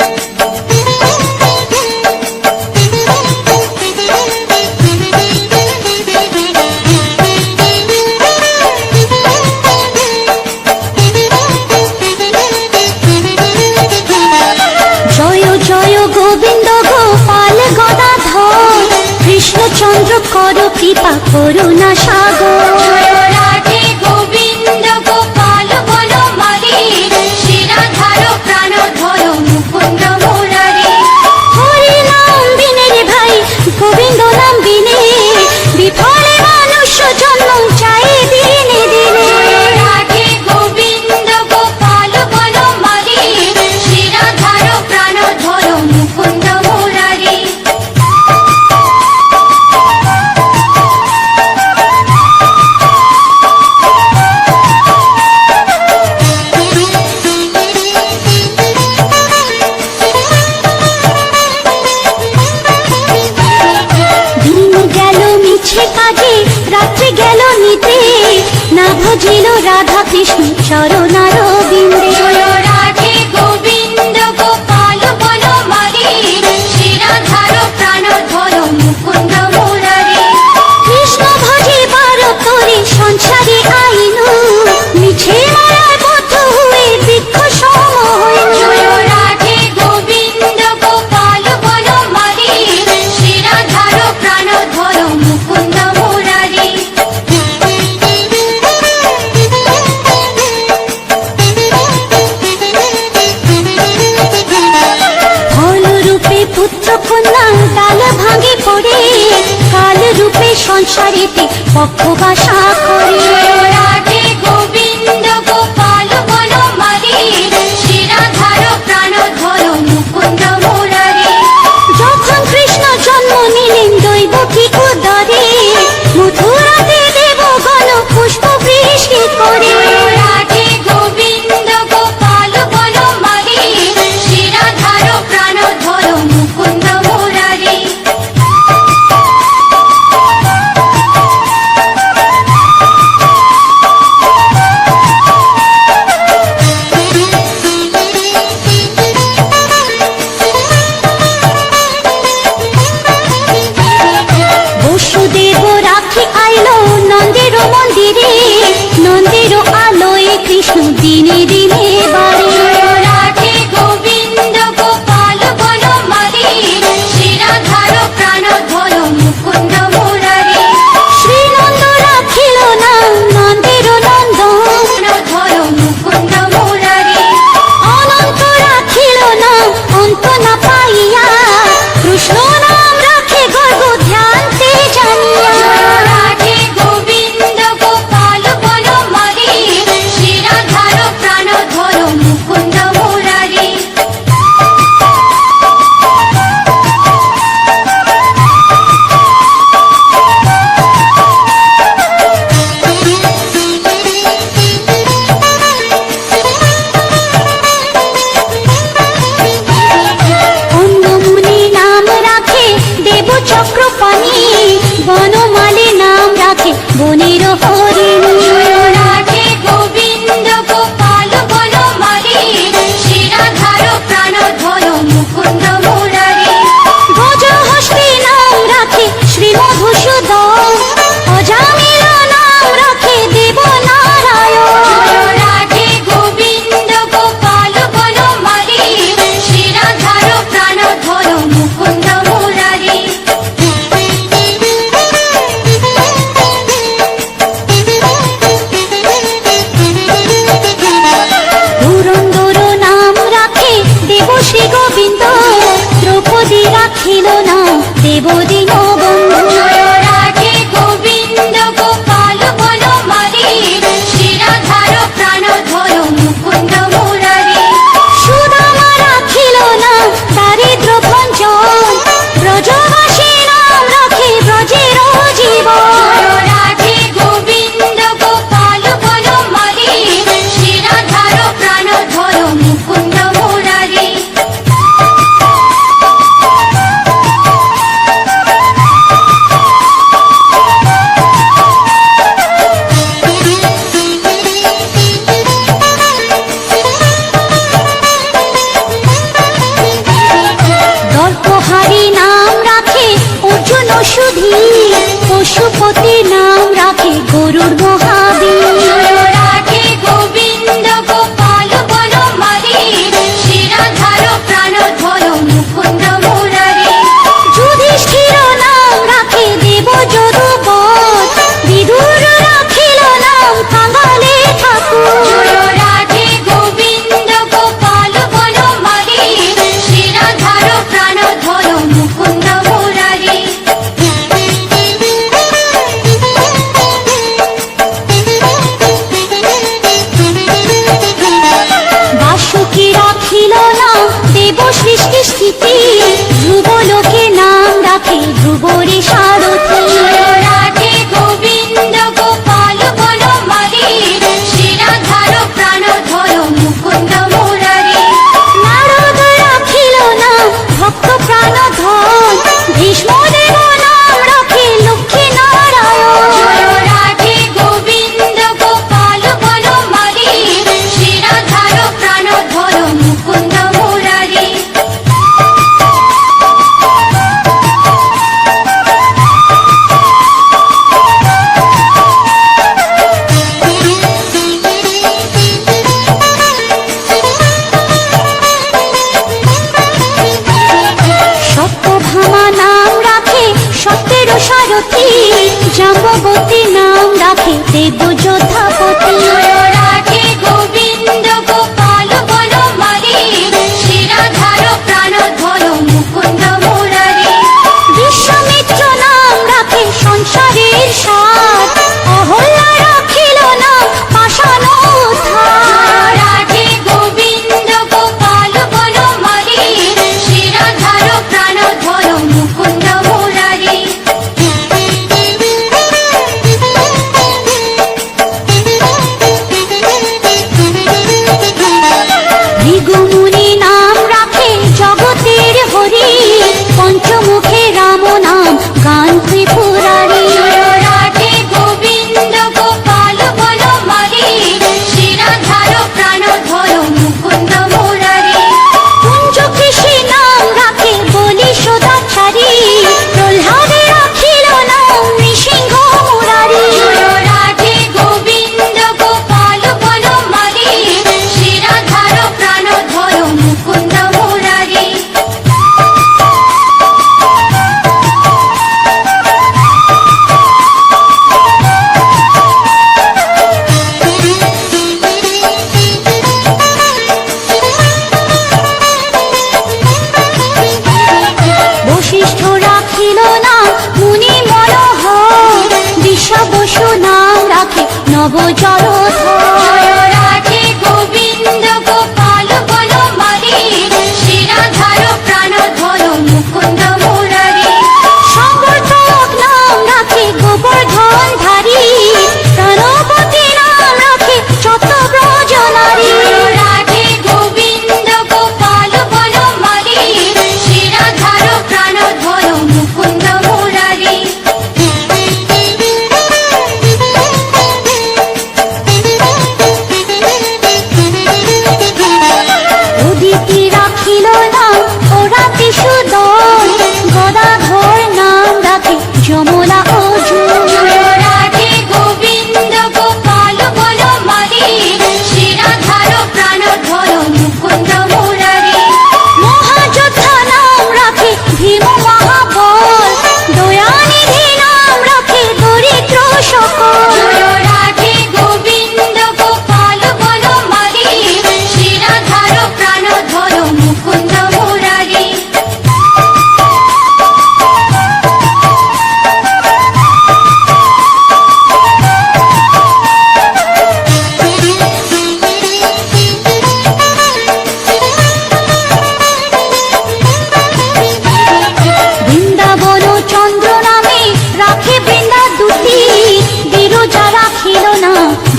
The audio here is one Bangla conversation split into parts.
Dios. ডাল ভাঙে পড়ে কাল রূপে সংসারেতে পক্ষ বাসা করে নব জলধর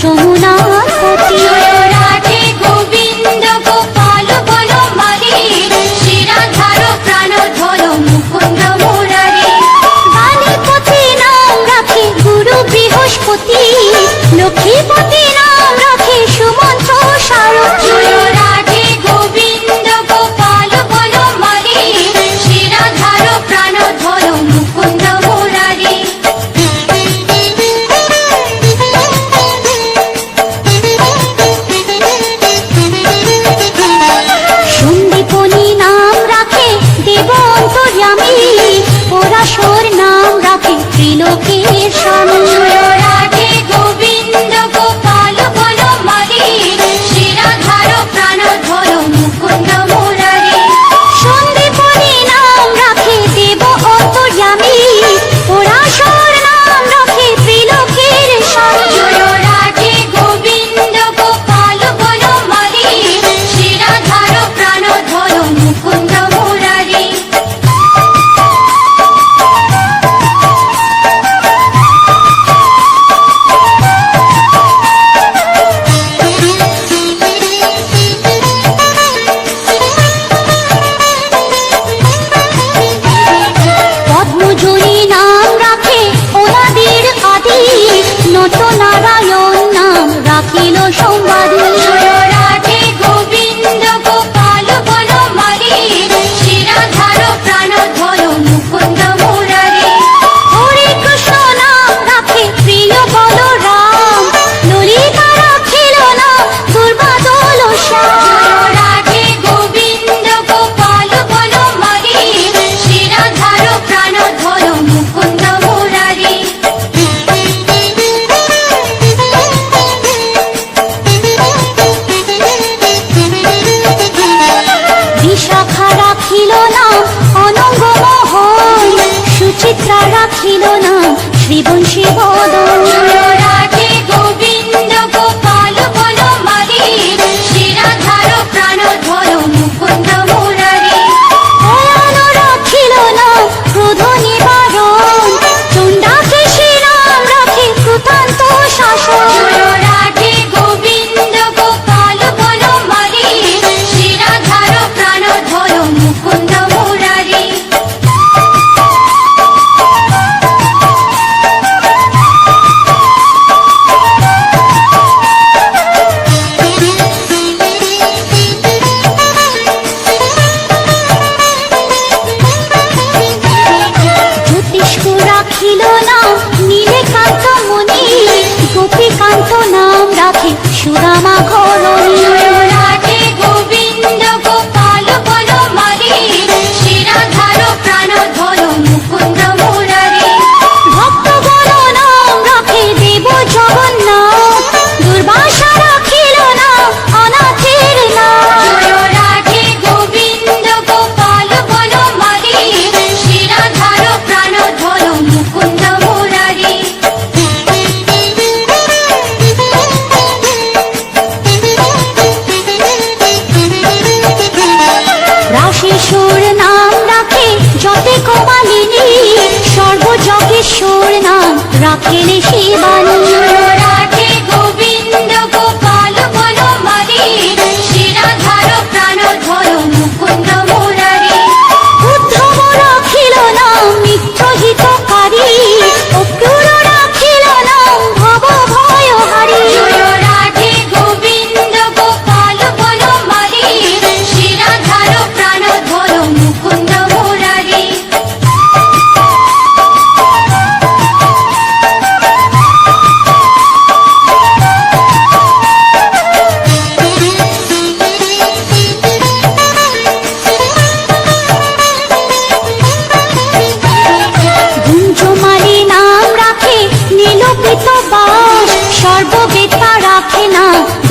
说木那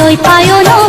দৈপায়ন ব্যাস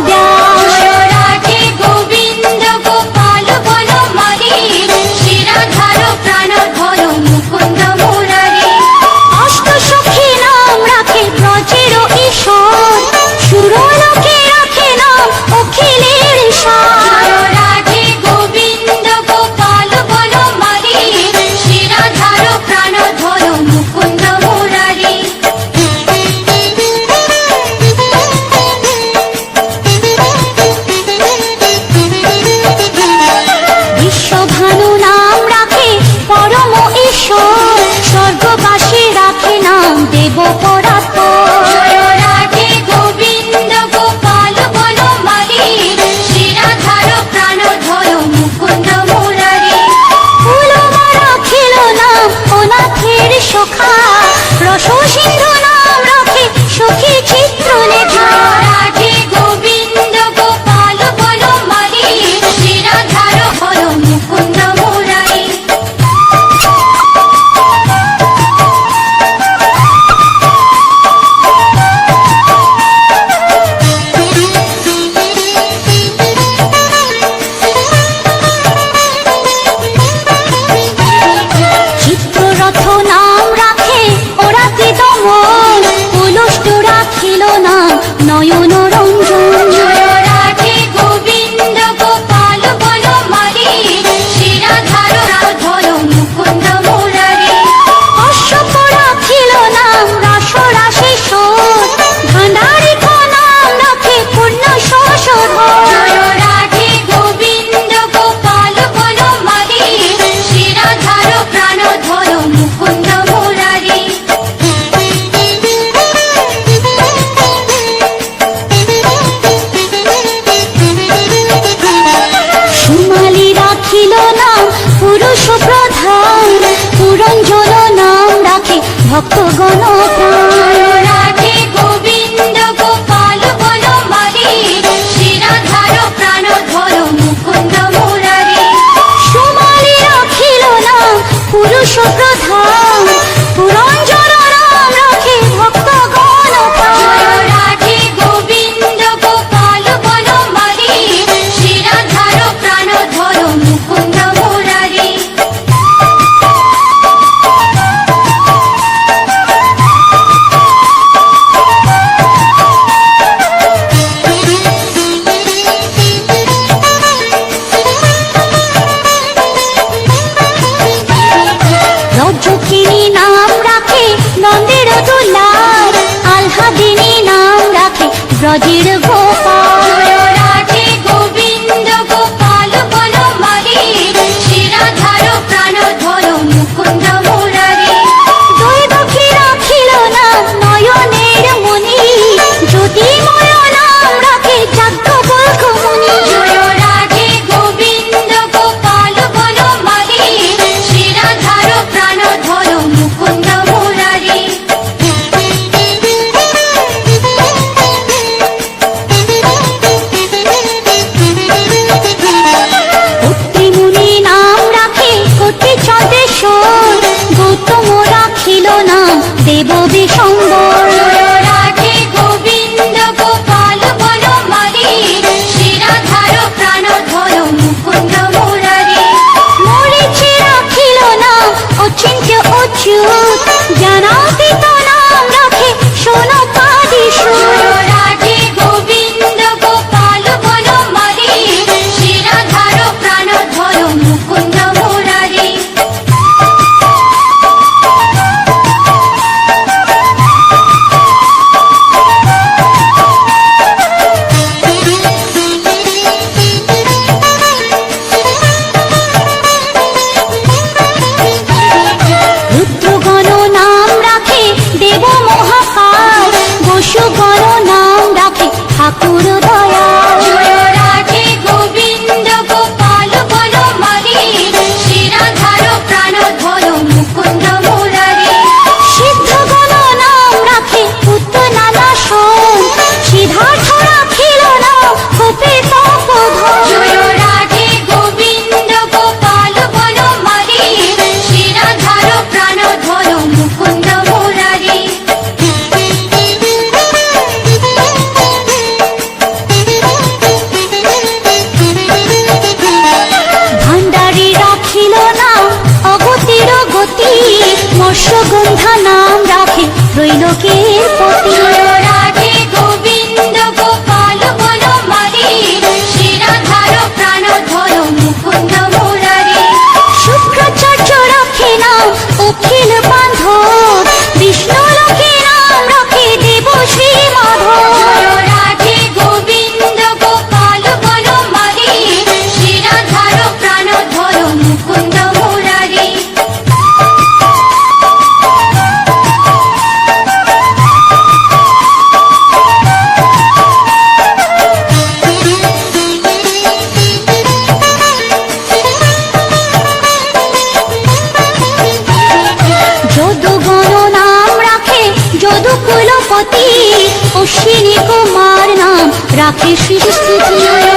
Sweetie, sweetie, sweetie, sweetie.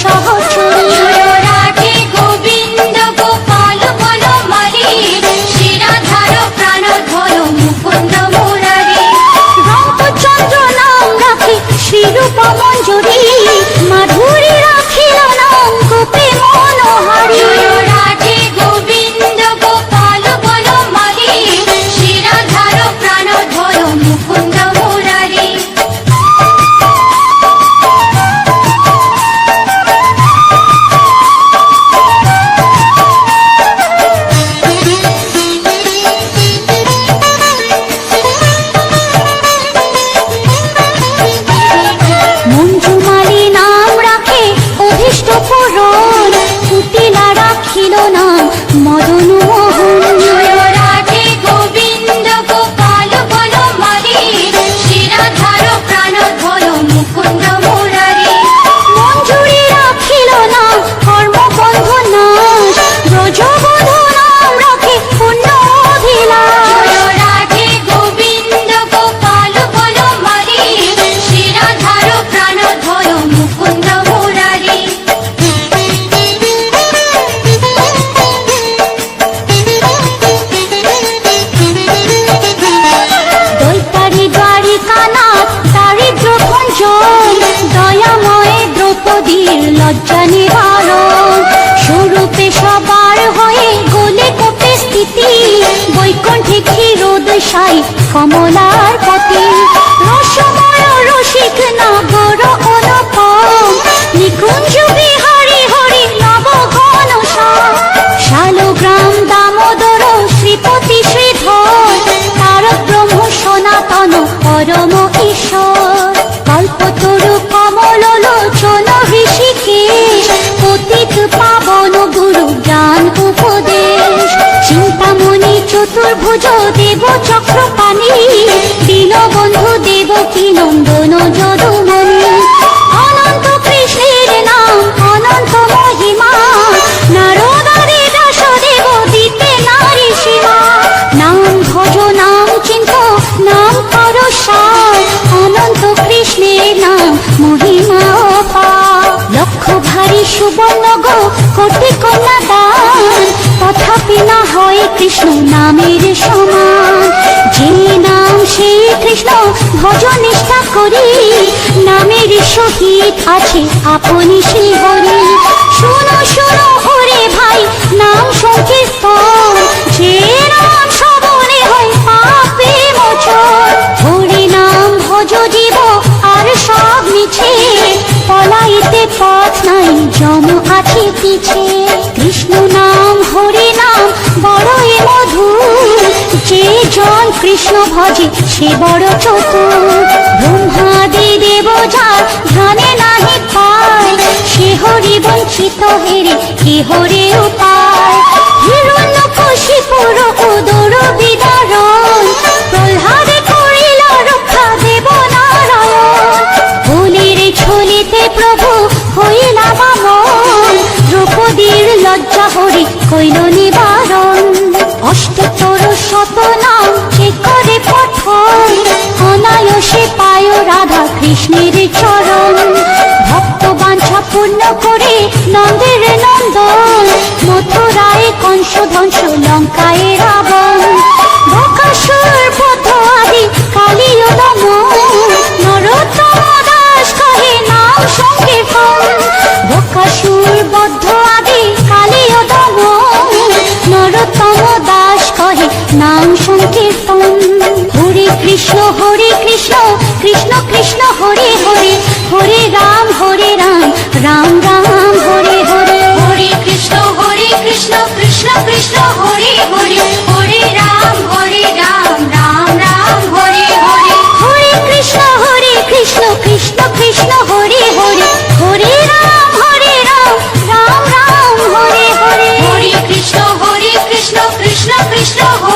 সব চতুর্ভুজ দেব চক্রপাণি দীনবন্ধু দেব কি নন্দন যদুমণি। অনন্ত কৃষ্ণের নাম, অনন্ত মহিমা নারদারে দাস দেব দিতে নারী সীমা। নাম ভজ, নাম চিন্ত নাম কর সার, অনন্ত কৃষ্ণের নাম মহিমা লক্ষ ভারী সুবর্ণ গো, কোটি কন্যা দান, তথাপি না হয় কৃষ্ণ নামের ভজ নিষ্ঠা করি। নামের সহিত আছে আপনি শ্রী হরি। শুনো শুনো ওরে ভাই, নাম সংকীর্তন। যে নাম শ্রবণে হয় পাপে মোচন। হরি নাম ভজ জীব, আর সব মিছে। পলাইতে পথ নাই, জম আছে পিছে। কৃষ্ণ ভজে, সে বড় চতুর ব্রহ্মাদি দেব যার ধ্যানে নাহি পায়, সে হরি বঞ্চিত হেরে কে হরে উপায়। হিরণ্য কশিপুর উদর বিদারণ প্রহ্লাদে করিল রক্ষা দেব নারায়ণ। ফুলের ছলিতে প্রভু হইলা বামন, দ্রৌপদীর লজ্জা হরি কইল নিবারণ। অষ্টতর শত রাধা কৃষ্ণের চরণ ভক্ত বাঞ্ছা পূর্ণ করে নন্দের নন্দন। মথুরায় কংস ধ্বংস লঙ্কায় রাবণ। বকাসুর বধ আদি কালীয় দমন। নরোত্তম দাস কহে নাম সংকীর্তন বকাসুর বদ্ধ আদি কালীয় দমন। নরোত্তম দাস কহে নাম সংকীর্তন হরে কৃষ্ণ হরে কৃষ্ণ কৃষ্ণ